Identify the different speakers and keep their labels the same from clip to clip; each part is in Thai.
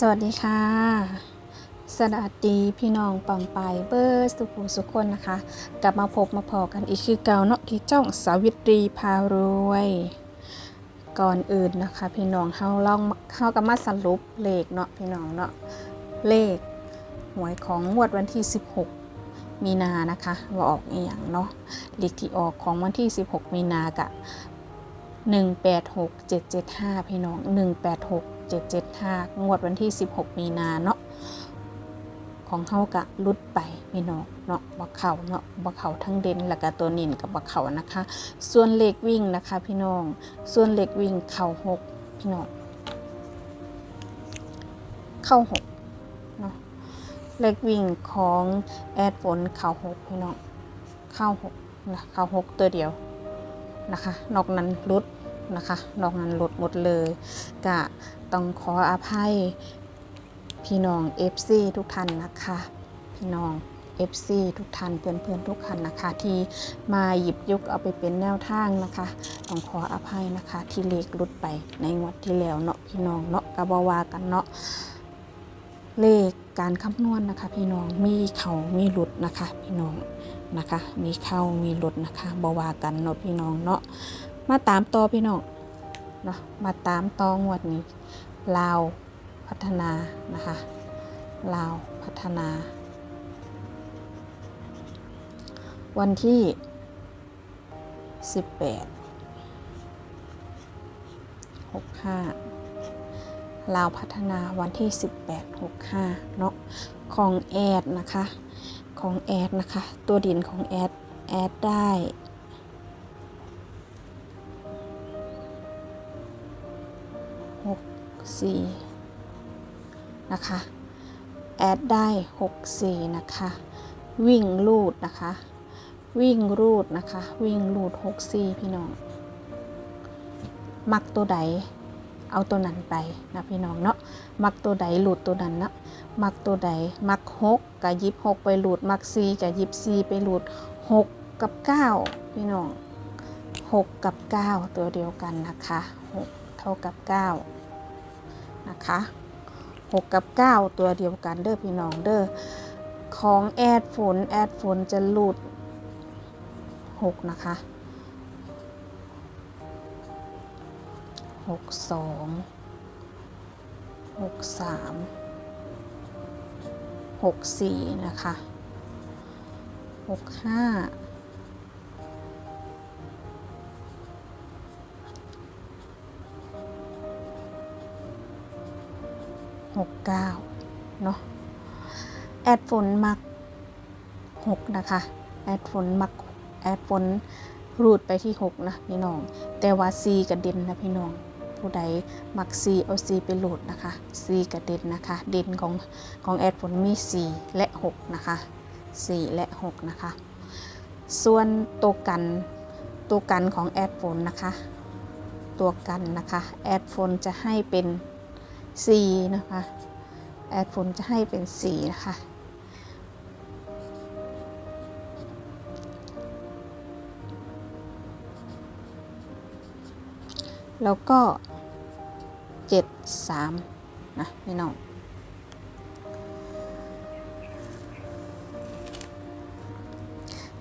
Speaker 1: สวัสดีค่ะ สวัสดีพี่น้องปังไปเบอร์สุขุสุขคนนะคะ กลับมาพบมาพอกันอีกคือเก่าเนาะที่จ้องสาวิตรีพารวย ก่อนอื่นนะคะ พี่น้องเฮาลองเฮากับมาสรุปเลขเนาะพี่น้องเนาะเลขหวยของงวดวันที่ 16 มีนานะคะว่าออกอีหยังเนาะเลขที่ออกของวันที่ 16 มีนากะ186 775 พี่น้อง 186 775 งวดวันที่ 16 มีนาเนาะของเฮากะลุดไปพี่น้องเนาะบ่เขาเนาะบ่เขาทั้งเด่นแล้วก็ตัวนินกับบ่เขานะคะ ส่วนเลขวิ่งนะคะพี่น้อง ส่วนเลขวิ่งเข่าหกพี่น้องเข้าหกเนาะเลขวิ่งของแอดฝนเข่าหกพี่น้องเข้าหกนะเข้าหกตัวเดียวนะคะ นอกนั้นลุด นะคะนอกนั้นหลุดหมดเลยกะต้องขออภัยพี่น้อง FC ทุกท่านนะคะ พี่น้อง FC ทุกท่านเพื่อนๆทุกท่านนะคะ ที่มาหยิบยกเอาไปเป็นแนวทางนะคะ ต้องขออภัยนะคะ ที่เลขหลุดไปในงวดที่แล้วเนาะพี่น้องเนาะกระบวากันเนาะเลขการคำนวณนะคะ พี่น้องมีเขามีหลุดนะคะ พี่น้องนะคะ มีเข้ามีหลุดนะคะบาวากันเนาะพี่น้องเนาะ มาตามต่อพี่น้องเนาะมาตามต่องวดนี้ลาวพัฒนานะคะลาวพัฒนา วันที่ 18 65ลาวพัฒนาวันที่ 18 65 เนาะของแอดนะคะ ของแอดนะคะ ตัวดินของแอด แอดได้ 64นะคะ แอดได้ 64 นะคะ วิ่งลูดนะคะ วิ่งรูดนะคะ วิ่งรูด 64 พี่น้อง มักตัวใด เอาตัวนั้นไปนะพี่น้องเนาะ มักตัวใดหลุดตัวนั้นนะมักตัวใด มักหกกับยิบหกไปหลุด มักซีกับยิบซีไปหลุดหกกับเก้าพี่น้องหกกับเก้าตัวเดียวกันนะคะหกเท่ากับเก้า นะคะหกกับเก้าตัวเดียวกันเด้อพี่น้องเด้อของแอดฝนแอดฝนจะหลุดหกนะคะหกสองหกสามหกสี่นะคะหก ห้าหกเก้าเนาะแอดฝนมักหกนะคะ แอดฝนมัก แอดฝนรูดไปที่หกนะพี่น้อง แต่ว่าซีกระเด็นนะพี่น้อง ผู้ใดมักซีเอาซีไปโหลดนะคะซีกระเด็นนะคะ เด่นของของแอดฝนมี 4 และ 6 นะคะ 4 และ 6 นะคะ ส่วนตัวกันตัวกันของแอดฝนนะคะ ตัวกันนะคะ แอดฝนจะให้เป็น 4 นะคะ แอดฝนจะให้เป็น 4 นะคะ แล้วก็ 7 3 นะพี่น้อง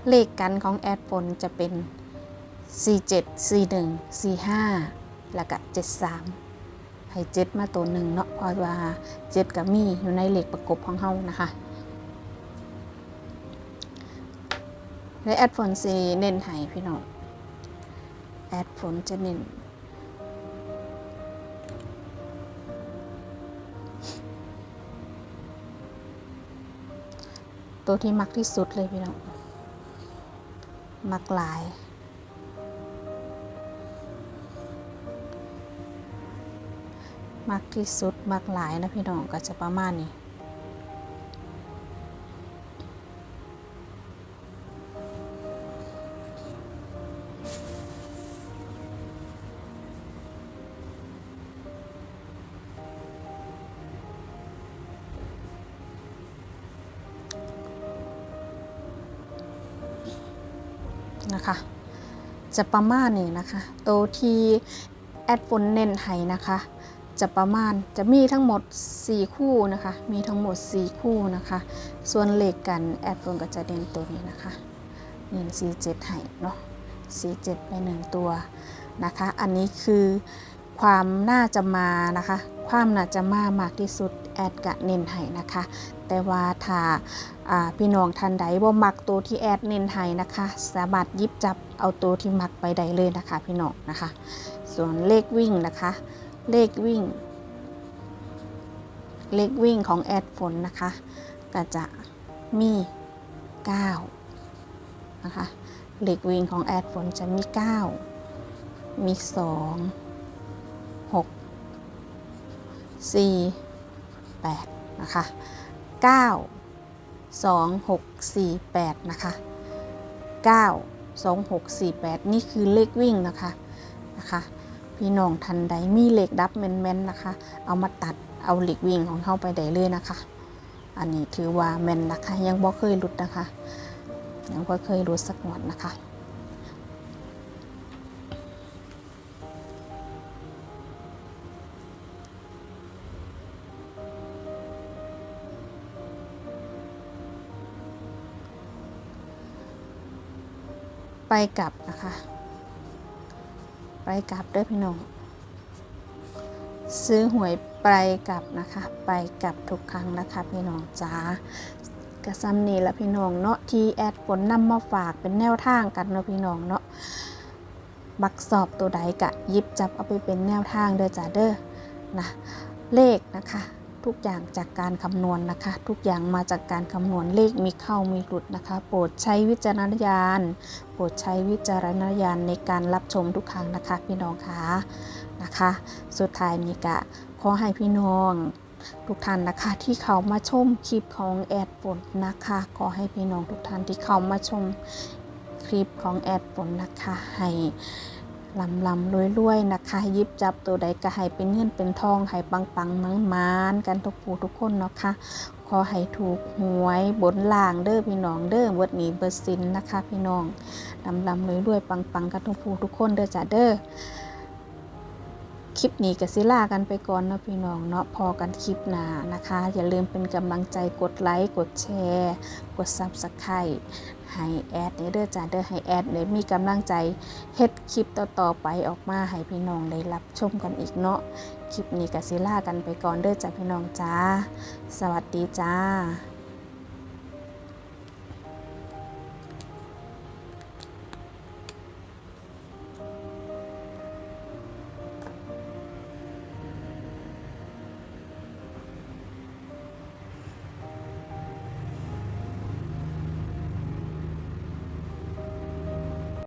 Speaker 1: เลขกันของแอดปนจะเป็น 47 41 45 แล้วก็ 73 ให้เจ็ดมาตัวหนึ่งเนาะเพราะว่าเจ็ดกับมีอยู่ในเหลขประกบของเฮานะคะและแอดฝนซีเน้นให้พี่น้องแอดฝนจะเน้นตัวที่มักที่สุดเลยพี่น้อง มักหลาย มักที่สุดมักหลายนะพี่น้องก็จะประมาณนี้นะคะจะประมาณนี้นะคะ ตัวที่แอดฝนเน้นให้นะคะ จะประมาณจะมีทั้งหมด 4 คู่นะคะ มีทั้งหมด 4 คู่นะคะ ส่วนเลขกันแอดฝนก็จะเด่นตัวนี้นะคะเน้น47ให้เนาะ47ไป1ตัวนะคะ อันนี้คือความน่าจะมานะคะ ความน่าจะมามากที่สุดแอดกะเน้นให้นะคะ แต่ว่าถ้าอ่าพี่น้องท่านใดบ่มักตัวที่แอดเน้นให้นะคะ สามารถยิบจับเอาตัวที่มักไปได้เลยนะคะ พี่น้องนะคะ ส่วนเลขวิ่งนะคะ เลขวิ่ง เลขวิ่งของแอดฝนนะคะก็จะมี9นะคะเลขวิ่งของแอดฝนจะมี 9 มี 2 6 4 8นะคะ9 2 6 4 8นะคะ9 2 6 4 8 นี่คือเลขวิ่งนะคะนะคะ พี่น้องทันใดมีเหล็กดับแม่นๆนะคะ เอามาตัดเอาเหล็กวิ่งของเข้าไปได้เลยนะคะ อันนี้ถือว่าแม่นนะคะ ยังบ่เคยหลุดนะคะ ยังบ่เคยหลุดสักงวดนะคะไปกลับนะคะ ไปกลับด้วยพี่น้องซื้อหวยไปกลับนะคะ ไปกลับทุกครั้งนะคะพี่น้องจ้ากระซำนี่ละพี่น้องเนาะที่แอดผลนำมาฝากเป็นแนวทางกันเนาะพี่น้องเนาะบักสอบตัวใดกะยิบจับเอาไปเป็นแนวทางเด้อจ้าเด้อนะเลขนะคะ ทุกอย่างจากการคำนวณนะคะ ทุกอย่างมาจากการคำนวณเลขมีเข้ามีหลุดนะคะ โปรดใช้วิจารณญาณโปรดใช้วิจารณญาณในการรับชมทุกครั้งนะคะ พี่น้องคะนะคะ สุดท้ายนี้กะขอให้พี่น้องทุกท่านนะคะที่เขามาชมคลิปของแอดฝนนะคะขอให้พี่น้องทุกท่านที่เขามาชมคลิปของแอดฝนนะคะให้ ลำลำรวยรวยๆนะคะยิบจับตัวใดก็ให้เป็นเงินเป็นทองให้ปังปังมังมานกันทุกผู้ทุกคนเนาะค่ะขอให้ถูกหวยบนล่างเด้อพี่น้องเด้อเบิดหนีเบิดสินนะคะ พี่น้องลำลำรวยรวยๆปังปังกันทุกผู้ทุกคนเด้อจ้าเด้อ คลิปนี้ก็สิล่ากันไปก่อนเนาะพี่น้องเนาะพอกันคลิปหน้านะคะ อย่าลืมเป็นกำลังใจกดไลค์กดแชร์ กด Subscribe ให้แอดเนี่ยเด้อจ้าเด้อให้แอดเนี่ยมีกำลังใจเฮ็ดคลิปต่อๆไปออกมาให้พี่น้องได้รับชมกันอีกเนาะคลิปนี้ก็สิล่ากันไปก่อนเด้อจ้าพี่น้องจ้า สวัสดีจ้า